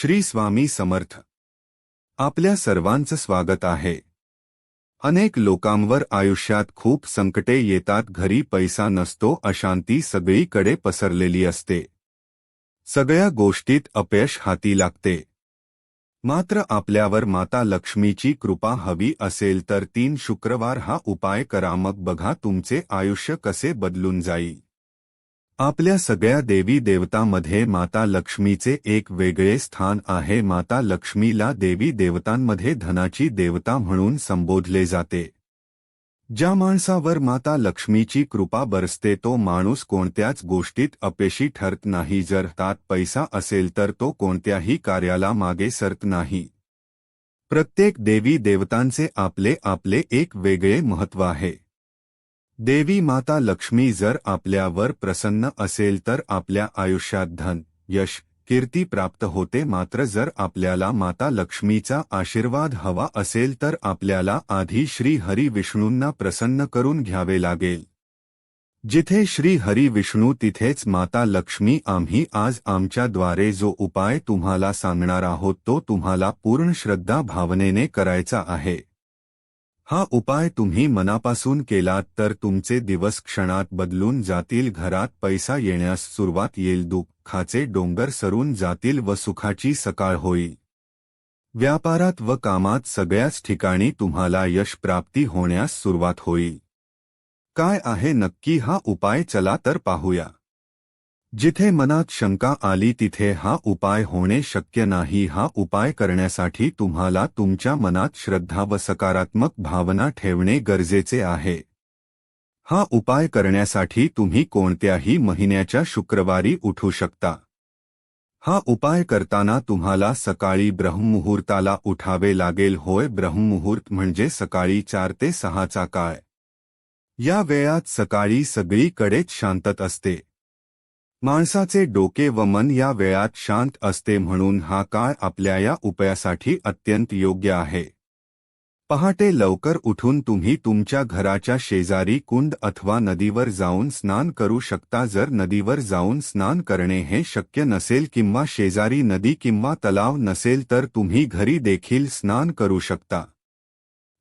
श्री स्वामी समर्थ. आपल्या सर्वांचं स्वागत आहे. अनेक लोकांवर आयुष्यात खूप संकटे येतात, घरी पैसा नसतो, अशांती सगळीकडे पसरलेली असते. सगळ्या गोष्टीत अपयश हाती लागते. मात्र आपल्यावर माता लक्ष्मीची कृपा हवी असेल तर तीन शुक्रवार हा उपाय करा, मग बघा तुमचे आयुष्य कसे बदलून जाईल. आपल्या सगळ्या देवी देवतामध्ये माता लक्ष्मीचे एक वेगळे स्थान आहे. माता लक्ष्मीला देवी देवतांमध्ये धनाची देवता म्हणून संबोधले जाते. ज्या माणसावर माता लक्ष्मीची कृपा बरसते तो माणूस कोणत्याच गोष्टीत अपेशी ठरत नाही. जर तात पैसा असेल तर तो कोणत्याही कार्याला मागे सरत नाही. प्रत्येक देवी देवतांचे आपले आपले एक वेगळे महत्त्व आहे. देवी माता लक्ष्मी जर आपल्यावर प्रसन्न असेल तर आपल्या आयुष्यात धन यश कीर्ती प्राप्त होते. मात्र जर आपल्याला माता लक्ष्मीचा आशीर्वाद हवा असेल तर आपल्याला आधी श्री हरी विष्णूंना प्रसन्न करून घ्यावे लागेल. जिथे श्री हरी विष्णू तिथेच माता लक्ष्मी. आम्ही आज आमच्याद्वारे जो उपाय तुम्हाला सांगणार आहोत तो तुम्हाला पूर्ण श्रद्धा भावनेने करायचा आहे. हा उपाय तुम्ही मनापासून केलात तर तुमचे दिवस क्षणात बदलून जातील घरात पैसा येण्यास सुरुवात येईल दुःखाचे डोंगर सरून जातील व सुखाची सकाळ होईल. व्यापारात व कामात सगळ्याच ठिकाणी तुम्हाला यश प्राप्ती होण्यास सुरुवात होईल. काय आहे नक्की हा उपाय? चला तर पाहूया. जिथे मनात शंका आली तिथे हा उपाय होणे शक्य नाही. हा उपाय करण्यासाठी तुम्हाला तुमच्या मनात श्रद्धा व सकारात्मक भावना ठेवणे गरजेचे आहे. हा उपाय करण्यासाठी तुम्ही कोणत्याही महिन्याच्या शुक्रवारी उठू शकता. हा उपाय करताना तुम्हाला सकाळी ब्रह्ममुहूर्ताला उठावे लागेल. होय ब्रह्ममुहूर्त म्हणजे सकाळी चार ते सहाचा काळ. या वेळात सकाळी सगळीकडेच शांतत असते. माणसाचे डोके व मन या वेळात शांत असते म्हणून हा काळ आपल्या या उपायासाठी अत्यंत योग्य आहे. पहाटे लवकर उठून तुम्ही तुमच्या घराच्या शेजारी कुंड अथवा नदीवर जाऊन स्नान करू शकता. जर नदीवर जाऊन स्नान करणे हे शक्य नसेल किंवा शेजारी नदी किंवा तलाव नसेल तर तुम्ही घरी देखील स्नान करू शकता.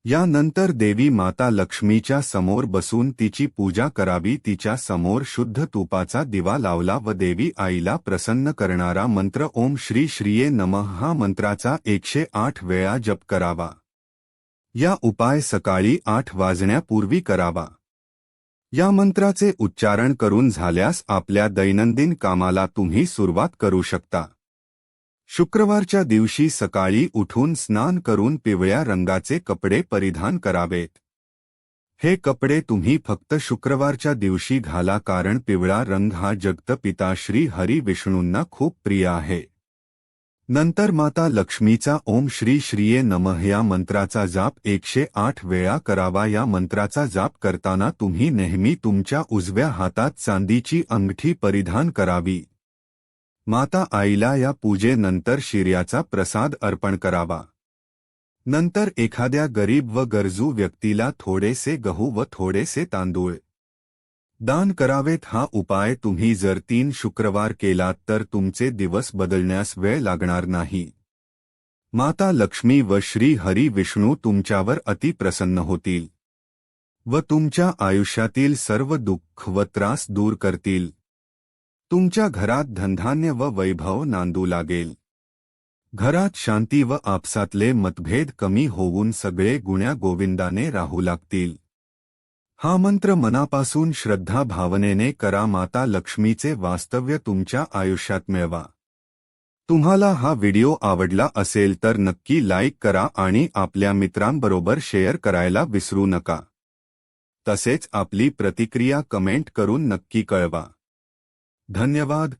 यानंतर देवी माता लक्ष्मीच्या समोर बसून तिची पूजा करावी तिच्या समोर शुद्ध तुपाचा दिवा लावला व देवी आईला प्रसन्न करणारा मंत्र ओम श्री श्रीये नमः हा मंत्राचा एकशे आठ वेळा जप करावा. या उपाय सकाळी आठ वाजण्यापूर्वी करावा. या मंत्राचे उच्चारण करून झाल्यास आपल्या दैनंदिन कामाला तुम्ही सुरुवात करू शकता. शुक्रवारच्या दिवशी सकाळी उठून स्नान करून पिवळ्या रंगाचे कपडे परिधान करावेत. हे कपडे तुम्ही फक्त शुक्रवारच्या दिवशी घाला कारण पिवळा रंग हा जगत पिता श्री हरी विष्णूंना खूप प्रिय आहे. नंतर माता लक्ष्मीचा ओम श्री श्रीये नमः या मंत्राचा जाप एकशे आठ वेळा करावा या मंत्राचा जाप करताना तुम्ही नेहमी तुमच्या उजव्या हातात चांदीची अंगठी परिधान करावी. माता आईला या पूजेनंतर शिर्याचा प्रसाद अर्पण करावा. नंतर एखाद्या गरीब व गरजू व्यक्तीला थोडेसे गहू व थोडेसे तांदूळ. दान करावेत हा उपाय तुम्ही जर तीन शुक्रवार केलात तर तुमचे दिवस बदलण्यास वेळ लागणार नाही. माता लक्ष्मी व श्री हरी विष्णू तुमच्यावर अतिप्रसन्न होतील. व तुमच्या आयुष्यातील सर्व दुःख व त्रास दूर करतील. तुमच्या घरात धनधान्य व वैभव नांदू लागेल. घरात शांती व आपसातले मतभेद कमी होऊन सगळे गुण्या गोविंदाने राहू लागतील. हा मंत्र मनापासून श्रद्धा भावनेने करा माता लक्ष्मीचे वास्तव्य तुमच्या आयुष्यात मिळवा. तुम्हाला हा व्हिडिओ आवडला असेल तर नक्की लाईक करा आणि आपल्या मित्रांबरोबर शेअर करायला विसरू नका. तसेच आपली प्रतिक्रिया कमेंट करून नक्की कळवा. धन्यवाद।